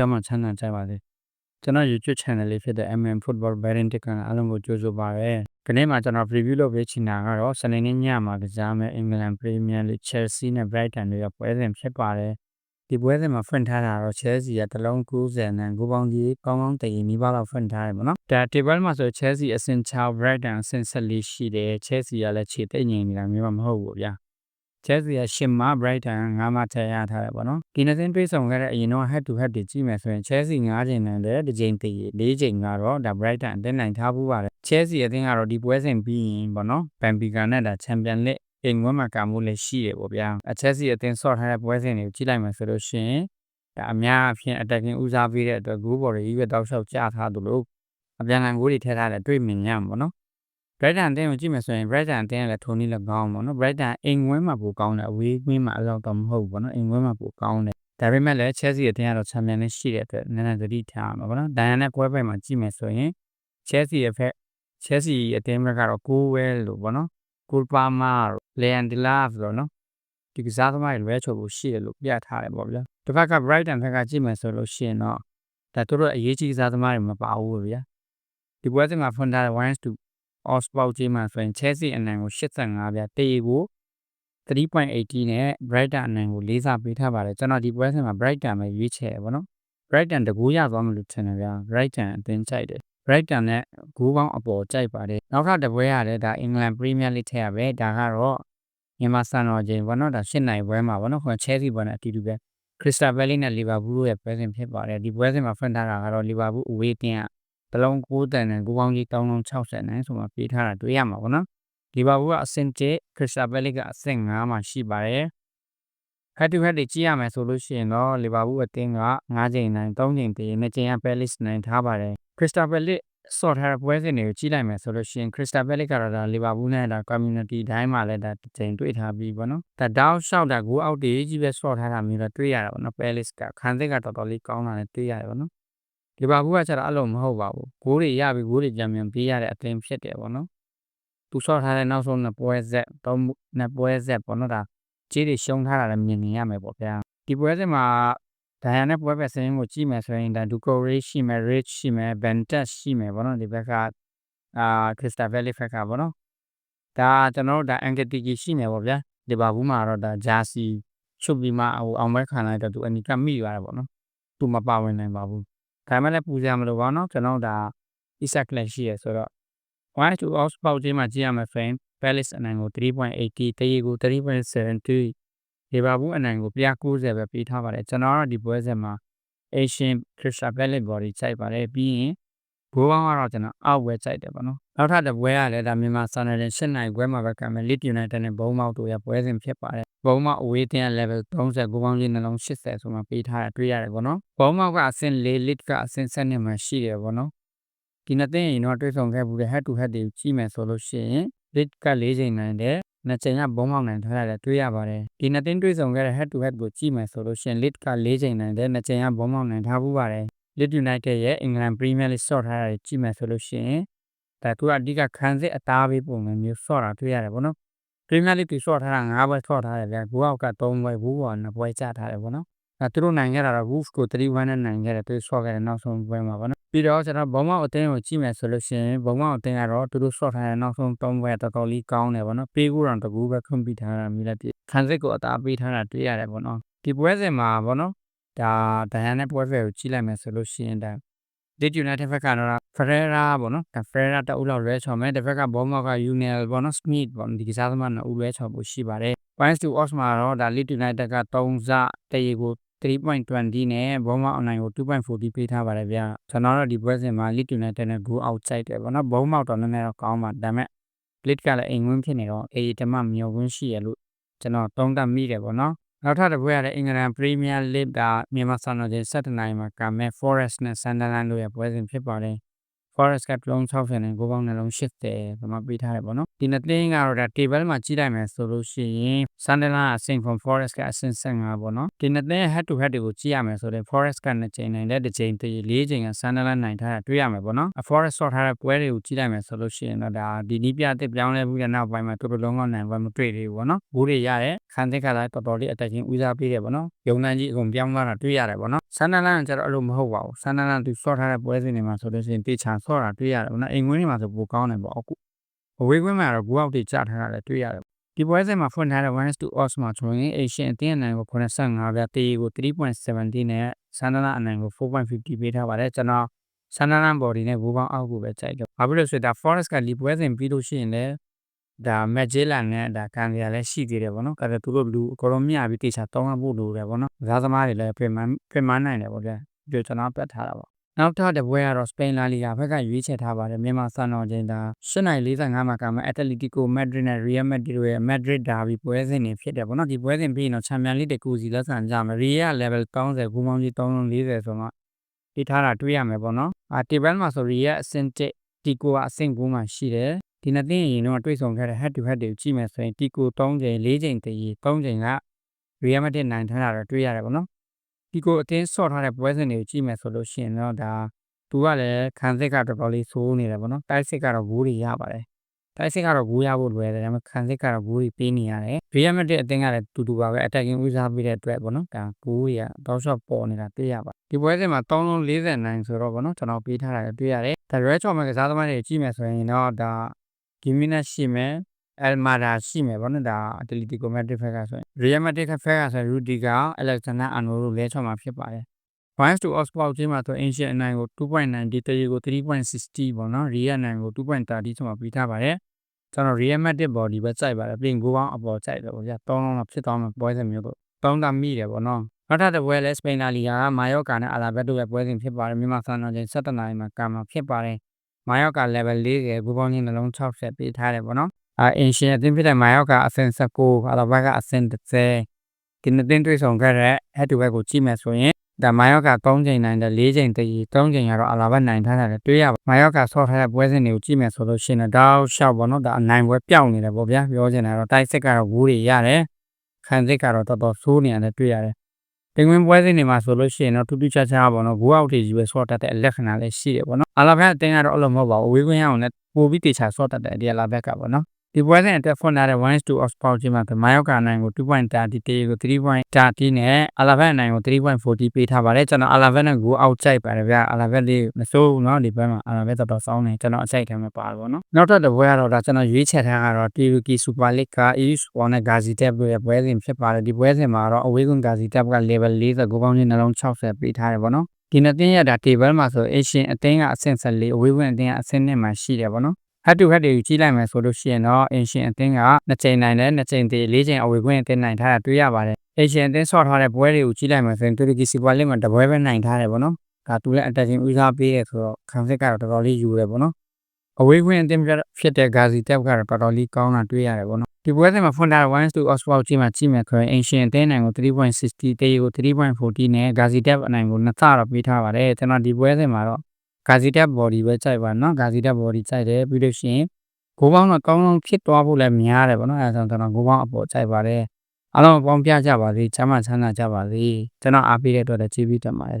ကျမ်းမှချမ်းသာကြပါစေကျွန်တော် YouTube channel လေးဖြစ်တဲ့ MM Football Betting Ticker အားလုံးကိုကြိုဆိုပါရစေဒီနေ့မှာကျွန်တော် preview လုပ်ပေးချင်တာကတော့စနေနေ့ညမှာကစားမယ့် England Premier League Chelsea နဲ့ Brighton တို့ရဲ့ပွဲစဉ်ဖြစ်ပါတယ်ဒီပွဲစဉ်မှာဖွင့်ထားတာတော့ Chelsea ကတလုံး90နဲ့ဂိုးပေါင်းကြီးကောင်းကောင်းတည်ရင်နီးပါးလောက်ဖွင့်ထားတယ်ပေါ့နော်ဒါ table မှာဆို Chelsea အဆင့်6 Brighton အဆင့်14ရှိတယ် Chelsea ကလည်းခြေသိပ်ငြိမ်နေတာမျိုးမဟုတ်ဘူးဗျာ Chelsea က10မှာ Brighton က9မှာထည့်ရထားတယ်ပေါ့နော်ဒီနှစ်သင်းတွေးဆောင်ခဲ့တဲ့အရင်တော့ head to head တွေကြည့်မယ်ဆိုရင် Chelsea 9ချိန်နိုင်တယ်တစ်ချိန်တည်4ချိန်ကတော့ဒါ Brighton အသင်းနိုင်ထားဘူးပါတယ် Chelsea အသင်းကတော့ဒီပွဲစဉ်ပြီးရင်ပေါ့နော် Benfica နဲ့ဒါ Champions League အိမ်ဝန်းမှာကမှုလည်းရှိတယ်ပေါ့ဗျာအ Chelsea အသင်းဆော့ထားတဲ့ပွဲစဉ်တွေကိုကြည့်လိုက်မယ်ဆိုလို့ရှိရင်ဒါအများအဖြစ် attacking ဦးစားပေးတဲ့အတွက်ဂိုးဘော်တွေကြီးပဲတောက်လျှောက်ကျထားသလိုအပြန်အလှန်ဂိုးတွေထည့်ထားတယ်တွေ့မြင်ရမှာပေါ့နော် Brighton အသင်းကိုကြည့်မယ်ဆိုရင် Brighton အသင်းကလည်းထိုနည်းလည်းကောင်းပေါ့နော် Brighton အိမ်ဝင်းမှာပိုကောင်းတယ်အဝေးကွင်းမှာအလောက်တော့မဟုတ်ဘူးပေါ့နော်အိမ်ဝင်းမှာပိုကောင်းတယ်ဒါပေမဲ့လည်း Chelsea အသင်းကတော့ Champions League ရှိတဲ့အတွက်နည်းနည်းသတိထားရမှာပေါ့နော်ဒိုင်ယန်နဲ့ပွဲပိုင်မှာကြည့်မယ်ဆိုရင် Chelsea ရဲ့ဖက် Chelsea အသင်းဘက်ကတော့ကိုးဝဲလို့ပေါ့နော်ကိုပါမာလေန်ဒီလာဆိုတော့နော်ဒီကစားသမားတွေလွဲချော်ဖို့ရှိတယ်လို့ပြထားတယ်ပေါ့ဗျာတစ်ဖက်က Brighton ဘက်ကကြည့်မယ်ဆိုလို့ရှိရင်တော့ဒါတို့တို့အရေးကြီးကစားသမားတွေမပါဘူးဗျာဒီပွဲစဉ်မှာဖွင့်ထားတဲ့ 1 to Oxford ကြီးမှာဆိုရင် Chelsea အနိုင်ကို85ဗျာတေကို3.80နဲ့ Brighton အနိုင်ကိုလေးစားပေးထားပါတယ်ကျွန်တော်ဒီပွဲစဉ်မှာ Brighton ပဲရွေးချယ်ရပါတော့ Brighton တကူရသွားမလို့ထင်တယ်ဗျာ Brighton အသင်းကြိုက်တယ် Brighton နဲ့ဂိုးပေါင်းအပေါ်ကြိုက်ပါတယ်နောက်ထပ်တစ်ပွဲရတယ်ဒါ England Premier League ထဲရပဲဒါကတော့မြန်မာစံတော်ချိန်ဘောနော်ဒါ၈နိုင်ပွဲမှာဘောနော်ခွန် Chelsea ဘောနဲ့အတူတူပဲ Crystal Palace နဲ့ Liverpool တို့ရဲ့ပွဲစဉ်ဖြစ်ပါတယ်ဒီပွဲစဉ်မှာဖွင့်ထားတာကတော့ Liverpool away တင်းက တလုံး9တန်နဲ့ဂိုးပေါင်းကြီးတောင်းလုံး60နဲ့ဆိုမှပေးထားတာတွေ့ရမှာပေါ့နော်လီဗာပူးကအဆင့်1ခရစ္စတာဘဲလစ်ကအဆင့်5မှာရှိပါတယ်ဟက်တူဟက်တွေကြည့်ရမယ်ဆိုလို့ရှိရင်တော့လီဗာပူးအသင်းက9ချိန်နိုင်3ချိန်တည်2ချိန်ကပဲလစ်နိုင်ထားပါတယ်ခရစ္စတာဘဲလစ်ဆော့ထားတဲ့ပွဲစဉ်တွေကိုကြည့်လိုက်မယ်ဆိုလို့ရှိရင်ခရစ္စတာဘဲလစ်ကတော့ဒါလီဗာပူးနဲ့ဒါ community တိုင်းမှာလည်းဒါတစ်ချိန်တွေ့ထားပြီးပေါ့နော်ဒါတောက်လျှောက်တာဂိုးအောက်တေးကြီးပဲဆော့ထားတာမျိုးတော့တွေ့ရတာပေါ့နော်ပဲလစ်ကခံစစ်ကတော်တော်လေးကောင်းတာလည်းတွေ့ရတယ်ပေါ့နော် လီဗာပူးကကျတော့အဲ့လိုမဟုတ်ပါဘူးဂိုးတွေရပြီးဂိုးတွေပြန်ပြန်ပေးရတဲ့အသင်းဖြစ်တယ်ပေါ့နော်သူဆော့ထားတဲ့နောက်ဆုံးနှစ်ပွဲဆက်သုံးနှစ်ပွဲဆက်ပေါ့နော်ဒါကြေးတွေရှုံးထားတာလည်းမြင်နေရမယ်ပေါ့ဗျာဒီပွဲစဉ်မှာဒိုင်ယာနဲ့ပွဲပဲစင်းကိုကြည့်မယ်ဆိုရင်ဒါဒူကိုရေးရှိမယ် rich ရှိမယ် bentet ရှိမယ်ပေါ့နော်ဒီဘက်ကအာခရစ္စတာဗယ်လီဖက်ကပေါ့နော်ဒါကျွန်တော်တို့ဒါအန်ကတီကီရှိမယ်ပေါ့ဗျာဒီဘာဘူးမှာတော့ဒါဂျာစီချုပ်ပြီးမှဟိုအောင်ပွဲခံလိုက်တော့သူအနီကမိသွားတယ်ပေါ့နော်သူမပါဝင်နိုင်ပါဘူး ဒါမှလည်းပူကြမလို့ပါနော်ကျွန်တော်ဒါ Isaac လည်းရှိရဆိုတော့1 to out ပေါက်ချင်းမှာကြည့်ရမယ်ဆိုရင် Palace အနိုင်ကို3.80တရေကို3.72ဒီပါဘူးအနိုင်ကိုပြ90ပဲပေးထားပါတယ်ကျွန်တော်ကတော့ဒီပွဲစဉ်မှာ Asian Crystal Palace body စိုက်ပါတယ်ပြီးရင် ဘိုးဘောင်းကတော့ကျွန်တော်အောက်ဝဲစိုက်တယ်ပေါ့နော်နောက်ထပ်တစ်ပွဲကလည်းဒါမြန်မာစံနယ်တင်၈နိုင်ပွဲမှာပဲကံမယ် Leeds United နဲ့ဘုံမောက်တို့ရဲ့ပွဲစဉ်ဖြစ်ပါတယ်ဘုံမောက်အဝေးတင် level 30ကိုပေါင်းကြီးနှလုံး80ဆိုမှပေးထားတာတွေ့ရတယ်ပေါ့နော်ဘုံမောက်ကအဆင့်၄ Leeds ကအဆင့်7မှာရှိတယ်ပေါ့နော်ဒီနှစ်သိန်းရင်တော့တွေ့ဆုံခဲ့ဘူးတဲ့ head to head တွေကြည့်မယ်ဆိုလို့ရှိရင် lead က၄ချိန်နိုင်တယ်နှစ်ချိန်ကဘုံမောက်နိုင်ထားရတယ်တွေ့ရပါတယ်ဒီနှစ်သိန်းတွေ့ဆုံခဲ့တဲ့ head to head ကိုကြည့်မယ်ဆိုလို့ရှိရင် lead က၄ချိန်နိုင်တယ်နှစ်ချိန်ကဘုံမောက်နိုင်ထားဘူးပါတယ် lead united ရဲ့ England Premier League ဆော့ထားတာကြည့်မယ်ဆိုလို့ရှိရင်ဒါသူကအဓိကခံစစ်အသားပေးပုံစံမျိုးဆော့တာတွေ့ရတယ်ပေါ့နော် Premier League သူဆော့ထားတာ၅ဘွဲဆော့ထားတယ်ဗျာဘူအောက်က3ဘွဲဘူးဘောက2ဘွဲချထားတယ်ပေါ့နော်အဲသူတို့နိုင်ခဲ့တာတော့ Wolves ကို3-1နဲ့နိုင်ခဲ့တယ်သူဆော့ခဲ့တဲ့နောက်ဆုံးပွဲမှာပေါ့နော်ပြီးတော့ကျွန်တော်ဘုံမောက်အသင်းကိုကြည့်မယ်ဆိုလို့ရှိရင်ဘုံမောက်အသင်းကတော့သူတို့ဆော့ထားတဲ့နောက်ဆုံး3ပွဲတော်တော်လေးကောင်းတယ်ပေါ့နော်ပေးကူတော့တကူပဲခွင့်ပြုထားတာမျိုးလည်းပြခံစစ်ကိုအသာပေးထားတာတွေ့ရတယ်ပေါ့နော်ဒီပွဲစဉ်မှာပေါ့နော် ဒါဒိုင်ယာနဲ့ပွဲဖယ်ကိုကြည့်လိုက်မယ်ဆိုလို့ရှိရင်ဒါ Leeds United ဘက်ကတော့ Ferreira ပေါ့နော်ဒါ Ferreira တအုပ်လောက်လွဲချော်မယ်တစ်ဖက်ကဘောမောက်က Unel ပေါ့နော် Smith ပေါ့ဒီကစားသမားနှစ်ဦးလွဲချော်ဖို့ရှိပါတယ် Points to odds မှာတော့ဒါ Leeds United က3စတရေကို3.20နဲ့ဘောမောက်အနိုင်ကို2.40ပေးထားပါတယ်ဗျာကျွန်တော်တို့ဒီပွဲစဉ်မှာ Leeds United နဲ့ go outside တယ်ပေါ့နော်ဘောမောက်တော့နည်းနည်းတော့ကောင်းပါဒါပေမဲ့ Leeds ကလည်းအိမ်ဝင်းဖြစ်နေတော့အေးတမမျောဝင်းရှိရလို့ကျွန်တော်သုံးသပ်မိတယ်ပေါ့နော် နောက်ထပ်တစ်ပွဲရတဲ့အင်္ဂလန်ပရီးမီးယားလိဂ်ကမြန်မာစံတော်ချိန်7နိုင်မှာကမဲ Forest နဲ့ Sunderland တို့ရဲ့ပွဲစဉ်ဖြစ်ပါတယ် Forest ကလုံး60နဲ့ဂိုးပေါင်းနှလုံး80ဒီမှာပေးထားတယ်ပေါ့နော် ဒီနှစ်သင်းကတော့ဒါ table မှာကြည့်လိုက်မယ်ဆိုလို့ရှိရင် Sunderland အဆင့် from Forest ကအဆင့်15ပေါ့နော်ဒီနှစ်သင်း head to head တွေကိုကြည့်ရမယ်ဆိုတော့ Forest က2ချိန်နိုင်တဲ့တစ်ချိန်တည်း၄ချိန်က Sunderland နိုင်ထားတာတွေ့ရမယ်ပေါ့နော် Forest ဆော့ထားတဲ့ပွဲတွေကိုကြည့်လိုက်မယ်ဆိုလို့ရှိရင်တော့ဒါဒီနီးပြအသစ်ပြောင်းလဲပြီးတဲ့နောက်ပိုင်းမှာတော်တော်လုံးကနိုင်ပွဲမတွေ့သေးဘူးပေါ့နော်ဘူးတွေရတယ်ခံသစ်ကလည်းတော်တော်လေးအတက်ချင်းဦးစားပေးတယ်ပေါ့နော်ယုံနိုင်ကြီးအကုန်ပြောင်းသွားတာတွေ့ရတယ်ပေါ့နော် Sunderland ကျတော့အဲ့လိုမဟုတ်ပါဘူး Sunderland သူဆော့ထားတဲ့ပွဲစဉ်တွေမှာဆိုလို့ရှိရင်တေချာဆော့တာတွေ့ရတယ်ပေါ့နော်အိမ်ငွေးတွေမှာဆိုပိုကောင်းတယ်ပေါ့အခု အဝေးကွင်းမှာတော့ဂူအောက်တွေကျထားတာလည်းတွေ့ရတယ်ဒီပွဲစဉ်မှာဖွင့်ထားတဲ့1 to odds မှာဆိုရင် Asian အသင်းအနိုင်ကို85ပြတေးကို3.70နဲ့ Sunderland အနိုင်ကို4.50ပေးထားပါတယ်ကျွန်တော် Sunderland body နဲ့ဘူပေါင်းအောက်ကိုပဲကြိုက်တယ်။ဘာဖြစ်လို့ဆိုတော့ Forest ကဒီပွဲစဉ်ပြီးလို့ရှိရင်လည်းဒါ Magellan နဲ့ဒါကန်ရီယာလည်းရှိသေးတယ်ပေါ့နော်။အဲဒါသူတို့လူအကုန်လုံးမျှပြီးတေချာတောင်းရဖို့လိုတယ်ပေါ့နော်။ကစားသမားတွေလည်းပြင်မှန်းပြင်မှန်းနိုင်တယ်ပေါ့ဗျာ။ပြီးတော့ကျွန်တော်ပတ်ထားတာပေါ့။ နောက်ထပ်တစ်ပွဲကတော့ Spain La Liga ဘက်ကရွေးချယ်ထားပါတယ်မြန်မာစံတော်ချိန်ဒါ8:45မှာကမှ Atletico Madrid နဲ့ Real Madrid တို့ရဲ့ Madrid Derby ပွဲစဉ်တွေဖြစ်တယ်ပေါ့နော်ဒီပွဲစဉ်ပြီးရင်တော့ Champions League တကူစီလက်ဆံကြမယ် Real level 30ဂူမောင်းကြီး340ဆိုတော့တိထားတာတွေ့ရမယ်ပေါ့နော်အာ table မှာဆို Real အဆင့်1 Tico ကအဆင့်9မှာရှိတယ်ဒီနှစ်သင်းရင်တော့တွေ့ဆုံခဲ့တဲ့ head to head တွေကိုကြည့်မယ်ဆိုရင် Tico 3ချိန်4ချိန်တည်း3ချိန်က Real Madrid နိုင်ထားတာတော့တွေ့ရတယ်ပေါ့နော် ဒီကိုအတင်းဆော့ထားတဲ့ပွဲစဉ်တွေကိုကြည့်မယ်ဆိုလို့ရှိရင်တော့ဒါသူကလည်းခံစစ်ကတော်တော်လေးဆိုးနေတယ်ပေါ့နော်တိုက်စစ်ကတော့ဂိုးတွေရပါတယ်တိုက်စစ်ကတော့ဂိုးရဖို့လွယ်တယ်ဒါပေမဲ့ခံစစ်ကတော့ဂိုးတွေပေးနေရတယ် Real Madrid အတင်းကလည်းတူတူပါပဲ attacking ဦးစားပေးတဲ့အတွက်ပေါ့နော်ဒါဂိုးတွေကတောက်လျှောက်ပေါ်နေတာတွေ့ရပါဒီပွဲစဉ်မှာ3လုံး49ဆိုတော့ပေါ့နော်ကျွန်တော်ပေးထားတာတွေ့ရတယ်ဒါ Red Chop မှာကစားသမားတွေကြည့်မယ်ဆိုရင်တော့ဒါ Gimenez ရှိမယ် Almada ရှိမယ်ပေါ့နော်ဒါ Atletico Madrid ဘက်ကဆိုရင် Real Madrid ဘက်ကဆိုရင် Rudiger Alexander Arnold တို့လဲချော်မှာဖြစ်ပါတယ် Wise to Oxford ချင်းမှာဆို Ancient အနိုင်ကို2.90တရီကို3.60ပေါ့နော် Real အနိုင်ကို2.30ဆိုမှပြီးထားပါတယ်ကျွန်တော် Real Madrid body ပဲကြိုက်ပါတယ်ပြင်ကိုပေါင်းအပေါ်ကြိုက်တယ်ပေါ့ဗျာ3လုံးတော့ဖြစ်သွားမှာပွဲစဉ်မျိုးတော့3တာမိတယ်ပေါ့နော်နောက်ထပ်တစ်ပွဲလဲစပိန်လာလီဂါကမာယော့ကာနဲ့အာလာဘက်တို့ရဲ့ပွဲစဉ်ဖြစ်ပါတယ်မြန်မာစံတော်ချိန်7နာရီမှာကာမှာဖြစ်ပါတယ်မာယော့ကာ level 40ဘူပေါင်းချင်းနှလုံး60ပေးထားတယ်ပေါ့နော် အာအင်ရှင်အသင်းဖြစ်တဲ့မာယော့ကာအဆင့်19အာလာဘက်ကအဆင့်30ဒီနှစ်သင်းတွေ့ဆုံခဲ့တဲ့ head to head ကိုကြည့်မယ်ဆိုရင်ဒါမာယော့ကာ3ချိန်နိုင်တယ်4ချိန်တည်း3ချိန်ကတော့အာလာဘက်နိုင်ထားတယ်တွေ့ရပါမာယော့ကာဆော့ထားတဲ့ပွဲစဉ်တွေကိုကြည့်မယ်ဆိုလို့ရှိရင်တော့ရှောက်ပေါ့နော်ဒါအနိုင်ပွဲပြောင်းနေတယ်ပေါ့ဗျာပြောချင်တာတော့တိုက်စစ်ကတော့ဝူးတွေရတယ်ခံစစ်ကတော့တော်တော်ဆိုးနေရတယ်တွေ့ရတယ်တင်ဝင်ပွဲစဉ်တွေမှာဆိုလို့ရှိရင်တော့ထူးထူးခြားခြားပေါ့နော်ဘူအောက်တွေကြီးပဲဆော့တတ်တဲ့လက္ခဏာလည်းရှိတယ်ပေါ့နော်အာလာဘက်အတင်းကတော့အဲ့လိုမဟုတ်ပါဘူးဝေးခွင့်ရအောင်လည်းပိုပြီးတေချာဆော့တတ်တဲ့ဒီအာလာဘက်ကပေါ့နော် ဒီပွဲစဉ်အတွက်ဖွင့်ထားတဲ့1 to of power ချင်းမှာမာယောက်ကာနိုင်ကို2.30တေးကို3.30နဲ့အလာဘက်နိုင်ကို3.40ပေးထားပါတယ်ကျွန်တော်အလာဘက်နဲ့ကိုအောက်ကြိုက်ပါတယ်ဗျာအလာဘက်လေးမစိုးဘူးเนาะဒီဘက်မှာအလာဘက်တော်တော်စောင်းနေကျွန်တော်အကြိုက်တယ်မှာပါတော့เนาะနောက်ထပ်တစ်ပွဲကတော့ဒါကျွန်တော်ရွေးချယ်ထားတာကတော့ TUK Super League က EU Sport နဲ့ Gaziantep တို့ရဲ့ပွဲစဉ်ဖြစ်ပါတယ်ဒီပွဲစဉ်မှာတော့အဝေးကွန် Gaziantep က level 40ကိုပေါင်းချင်းနှလုံး60ပေးထားတယ်ပေါ့နော်ဒီနှစ်သင်းရတာ table မှာဆို Asian အသင်းကအဆင့်14အဝေးဝင်အသင်းကအဆင့်2မှာရှိတယ်ပေါ့နော် head to head တွေကိုကြီးလိုက်မယ်ဆိုလို့ရှိရင်တော့ Asian အသင်းက2ချိန်နိုင်တယ်2ချိန်သေး4ချိန်အဝေးခွင့်အသင်းနိုင်ထားတာတွေ့ရပါတယ် Asian အသင်းဆော့ထားတဲ့ပွဲတွေကိုကြီးလိုက်မယ်ဆိုရင် Turkey Super League မှာတပွဲပဲနိုင်ထားတယ်ပေါ့နော်ဒါသူလည်း attacking ဦးစားပေးရဆိုတော့ခံစစ်ကတော့တော်တော်လေးယူတယ်ပေါ့နော်အဝေးခွင့်အသင်းဖြစ်တဲ့ Gazi Tep ကတော့တော်တော်လေးကောင်းတာတွေ့ရတယ်ပေါ့နော်ဒီပွဲစဉ်မှာဖွင့်ထားတဲ့1 to Oxford ကြီးမှာကြည့်မယ်ဆိုရင် Asian အသင်းနိုင်ကို3.60တေးကို3.40နဲ့ Gazi Tep အနိုင်ကို2ဆတော့ပေးထားပါတယ်ကျွန်တော်ဒီပွဲစဉ်မှာတော့ Gazi Tep body ပဲကြိုက်ပါနော် Gazi Tep body ကြိုက်တယ်ပြီးလို့ရှိရင်ဂိုးပေါင်းတော့ကောင်းကောင်းဖြစ်သွားဖို့လည်းများတယ်ပေါ့နော်အဲဒါဆိုတော့ဂိုးပေါင်းအပေါ်ကြိုက်ပါတယ်အားလုံးပေါင်းပြကြပါစေချမ်းသာချမ်းသာကြပါစေကျွန်တော်အားပေးတဲ့အတွက်လည်းကျေးဇူးတင်ပါတယ်